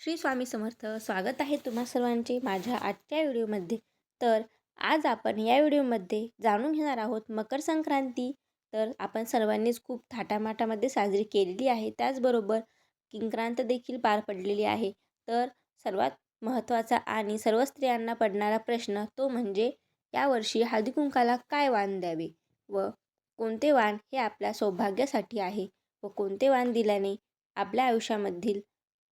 श्री स्वामी समर्थ. स्वागत आहे तुम्हा सर्वांचे माझ्या आजच्या व्हिडिओमध्ये. तर आज आपण या व्हिडिओमध्ये जाणून घेणार आहोत मकर संक्रांती. तर आपण सर्वांनीच खूप थाटामाटामध्ये साजरी केलेली आहे. त्याचबरोबर किंक्रांत देखील पार पडलेली आहे. तर सर्वात महत्त्वाचा आणि सर्व स्त्रियांना पडणारा प्रश्न तो म्हणजे यावर्षी हळदीकुंकाला काय वाण द्यावे व कोणते वाण हे आपल्या सौभाग्यासाठी आहे व कोणते वाण दिल्याने आपल्या आयुष्यामधील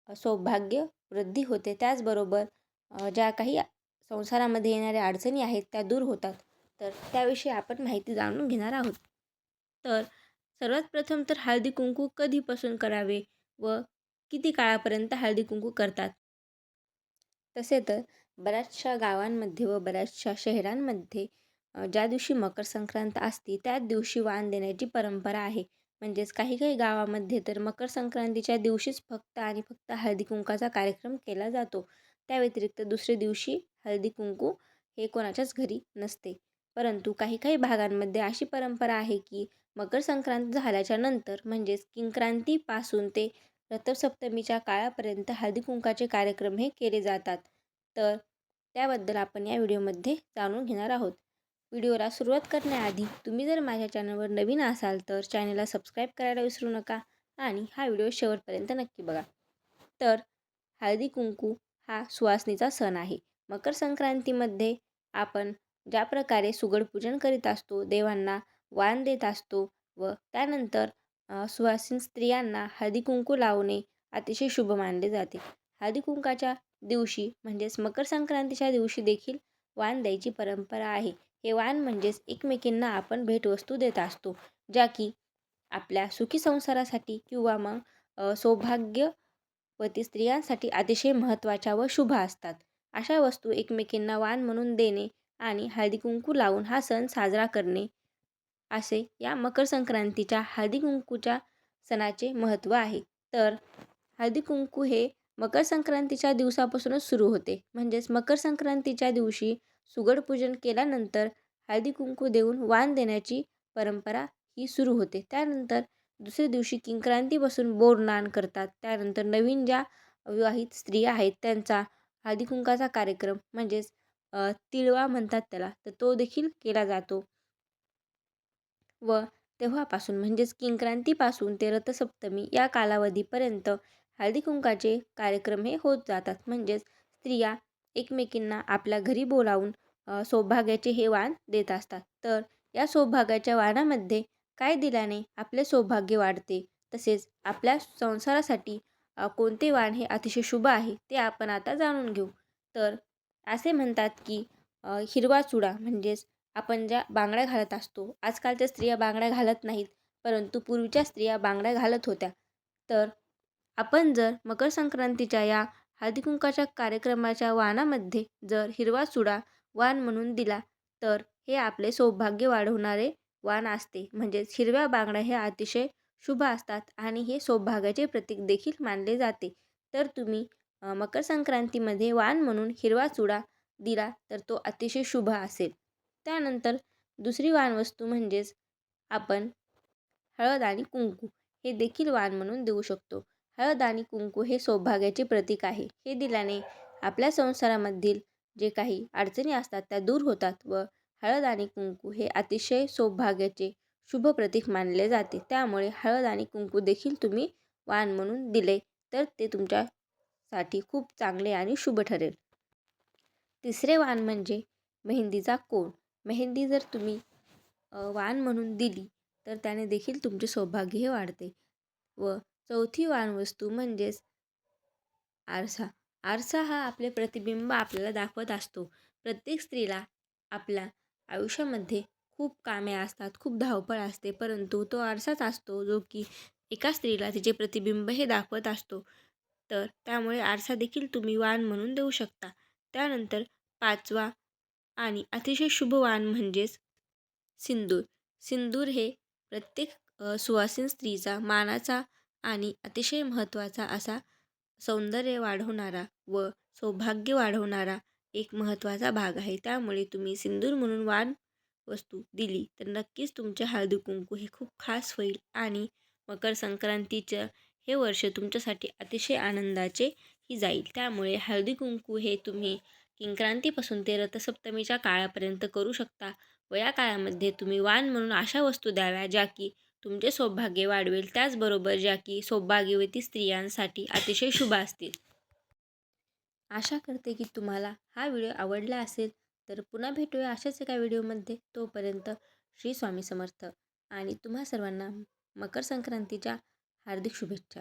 सौभाग्य वृद्धी होते. त्याचबरोबर ज्या काही संसारामध्ये येणाऱ्या अडचणी आहेत त्या दूर होतात. तर त्याविषयी आपण माहिती जाणून घेणार आहोत. तर सर्वात प्रथम तर हळदी कुंकू कधीपासून करावे व किती काळापर्यंत हळदी कुंकू करतात? तसे तर बऱ्याचशा गावांमध्ये व बऱ्याचशा शहरांमध्ये ज्या दिवशी मकर संक्रांत असते त्याच दिवशी वाण देण्याची परंपरा आहे. म्हणजेच काही काही गावामध्ये तर मकर संक्रांतीच्या दिवशीच फक्त आणि फक्त हळदी कुंकाचा कार्यक्रम केला जातो. त्या व्यतिरिक्त दुसऱ्या दिवशी हळदी कुंकू हे कोणाच्याच घरी नसते. परंतु काही काही भागांमध्ये अशी परंपरा आहे की मकर संक्रांत झाल्याच्यानंतर म्हणजेच किंक्रांतीपासून ते रथसप्तमीच्या काळापर्यंत हळदी कुंकाचे कार्यक्रम हे केले जातात. तर त्याबद्दल आपण या व्हिडिओमध्ये जाणून घेणार आहोत. व्हिडिओला सुरुवात करण्याआधी तुम्ही जर माझ्या चॅनलवर नवीन असाल तर चॅनलला सबस्क्राईब करायला विसरू नका आणि हा व्हिडिओ शेवटपर्यंत नक्की बघा. तर हळदी कुंकू हा सुवासनीचा सण आहे. मकर संक्रांतीमध्ये आपण ज्या प्रकारे सुगड करीत असतो देवांना वाण देत असतो व त्यानंतर सुवासीन स्त्रियांना हळदी कुंकू लावणे अतिशय शुभ मानले जाते. हळदी कुंकाच्या दिवशी म्हणजेच मकर संक्रांतीच्या दिवशी देखील वाण द्यायची परंपरा आहे. हे वाण म्हणजेच एकमेकींना आपण भेटवस्तू देत असतो ज्या की आपल्या सुखी संसारासाठी किंवा मग सौभाग्यवती स्त्रियांसाठी अतिशय महत्त्वाच्या व शुभ असतात. अशा वस्तू एकमेकींना वाण म्हणून देणे आणि हळदी कुंकू लावून हा सण साजरा करणे असे या मकर संक्रांतीच्या हळदी कुंकूच्या सणाचे महत्त्व आहे. तर हळदी कुंकू हे मकर संक्रांतीच्या दिवसापासूनच सुरू होते. म्हणजेच मकर संक्रांतीच्या दिवशी सुगड पूजन केल्यानंतर हळदी कुंकू देऊन वाण देण्याची परंपरा ही सुरू होते. त्यानंतर दुसऱ्या दिवशी किंक्रांतीपासून बोरनान करतात. त्यानंतर नवीन ज्या विवाहित स्त्रिया आहेत त्यांचा हळदी कुंकाचा कार्यक्रम म्हणजेच तिळवा म्हणतात त्याला तर तो देखील केला जातो. व तेव्हापासून म्हणजेच किंक्रांतीपासून ते रथसप्तमी या कालावधीपर्यंत हळदी कुंकाचे कार्यक्रम हे होत जातात. म्हणजेच स्त्रिया एकमेकींना आपल्या घरी बोलावून सौभाग्याचे हे वाण देत असतात. तर या सौभाग्याच्या वाणामध्ये काय दिल्याने आपले सौभाग्य वाढते? तसेच आपल्या संसारासाठी कोणते वाण हे अतिशय शुभ आहे ते आपण आता जाणून घेऊ. तर असे म्हणतात की हिरवा चुडा म्हणजेच आपण ज्या बांगड्या घालत असतो आजकालच्या स्त्रिया बांगड्या घालत नाहीत परंतु पूर्वीच्या स्त्रिया बांगड्या घालत होत्या. तर आपण जर मकर संक्रांतीच्या या हळदीकुंकाच्या कार्यक्रमाच्या वाणामध्ये जर हिरवा चुडा वाण म्हणून दिला तर हे आपले सौभाग्य वाढवणारे वाण असते. म्हणजेच हिरव्या बांगड्या हे अतिशय शुभ असतात आणि हे सौभाग्याचे प्रतीक देखील मानले जाते. तर तुम्ही मकर संक्रांतीमध्ये वाण म्हणून हिरवा चुडा दिला तर तो अतिशय शुभ असेल. त्यानंतर दुसरी वाणवस्तू म्हणजेच आपण हळद आणि कुंकू हे देखील वाण म्हणून देऊ शकतो. हळद आणि कुंकू हे सौभाग्याचे प्रतीक आहे. हे दिल्याने आपल्या संसारामधील जे काही अडचणी असतात त्या दूर होतात व हळद आणि कुंकू हे अतिशय सौभाग्याचे शुभ प्रतीक मानले जाते. त्यामुळे हळद आणि कुंकू देखील तुम्ही वाण म्हणून दिले तर ते तुमच्यासाठी खूप चांगले आणि शुभ ठरेल. तिसरे वाण म्हणजे मेहंदीचा कोण. मेहंदी जर तुम्ही वाण म्हणून दिली तर त्याने देखील तुमचे सौभाग्य हे वाढते. व चौथी वाणवस्तू म्हणजेच आरसा. आरसा हा आपले प्रतिबिंब आपल्याला दाखवत असतो. प्रत्येक स्त्रीला आपल्या आयुष्यामध्ये खूप कामे असतात खूप धावपळ असते परंतु तो आरसाच असतो जो की एका स्त्रीला तिचे प्रतिबिंब हे दाखवत असतो. तर त्यामुळे आरसा देखील तुम्ही वाण म्हणून देऊ शकता. त्यानंतर पाचवा आणि अतिशय शुभ वाण म्हणजेच सिंदूर. सिंदूर हे प्रत्येक सुवासीन स्त्रीचा मानाचा आणि अतिशय महत्त्वाचा असा सौंदर्य वाढवणारा व सौभाग्य वाढवणारा एक महत्त्वाचा भाग आहे. त्यामुळे तुम्ही सिंदूर म्हणून वाण वस्तू दिली तर नक्कीच तुमचे हळदी कुंकू हे खूप खास होईल आणि मकर संक्रांतीचं हे वर्ष तुमच्यासाठी अतिशय आनंदाचे ही जाईल. त्यामुळे हळदी कुंकू हे तुम्ही किंक्रांतीपासून ते रथसप्तमीच्या काळापर्यंत करू शकता व या काळामध्ये तुम्ही वाण म्हणून अशा वस्तू द्याव्या ज्या की तुमचे सौभाग्य वाढवेल. त्याचबरोबर ज्या की सौभाग्यवती स्त्रियांसाठी अतिशय शुभ असतील. आशा करते की तुम्हाला हा व्हिडिओ आवडला असेल तर पुन्हा भेटूया अशाच एका व्हिडिओमध्ये. तोपर्यंत श्री स्वामी समर्थ. आणि तुम्हा सर्वांना मकर संक्रांतीच्या हार्दिक शुभेच्छा.